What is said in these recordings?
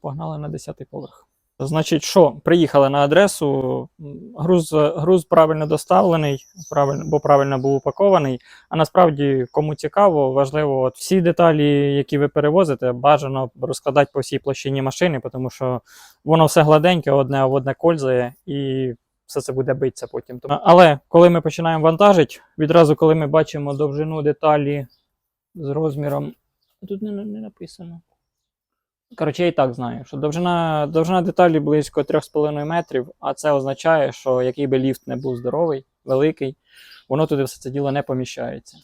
погнали на 10-й поверх. Значить, що, приїхали на адресу, груз, груз правильно доставлений, правильно, бо правильно був упакований. А насправді, кому цікаво, важливо, от всі деталі, які ви перевозите, бажано розкладати по всій площині машини, тому що воно все гладеньке, одне об одне кользає, і все це буде битися потім. Але коли ми починаємо вантажити, відразу коли ми бачимо довжину деталі з розміром. Тут не, не написано. Коротше, я і так знаю, що довжина, довжина деталі близько 3,5 метрів, а це означає, що який би ліфт не був здоровий, великий, воно туди все це діло не поміщається.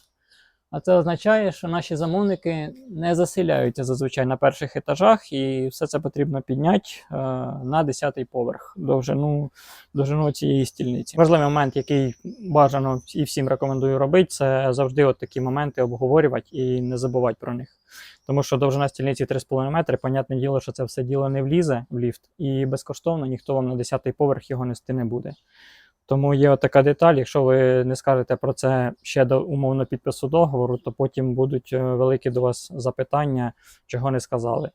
А це означає, що наші замовники не заселяються зазвичай на перших етажах, і все це потрібно підняти е, на 10-й поверх довжину, довжину цієї стільниці. Важливий момент, який бажано і всім рекомендую робити, це завжди от такі моменти обговорювати і не забувати про них. Тому що довжина стільниці 3,5 метри, понятне діло, що це все діло не влізе в ліфт, і безкоштовно ніхто вам на 10-й поверх його нести не буде. Тому є така деталь, якщо ви не скажете про це ще до умовно підпису договору, то потім будуть е, великі до вас запитання, чого не сказали.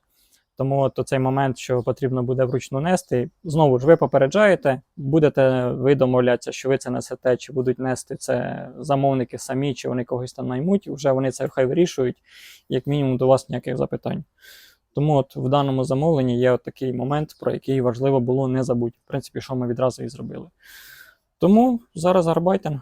Тому от цей момент, що потрібно буде вручну нести, знову ж ви попереджаєте, будете ви домовлятися, що ви це несете, чи будуть нести це замовники самі, чи вони когось там наймуть, вже вони це хай вирішують, як мінімум до вас ніяких запитань. Тому от в даному замовленні є от такий момент, про який важливо було не забути. В принципі, що ми відразу і зробили. Тому зараз Гарбайтен.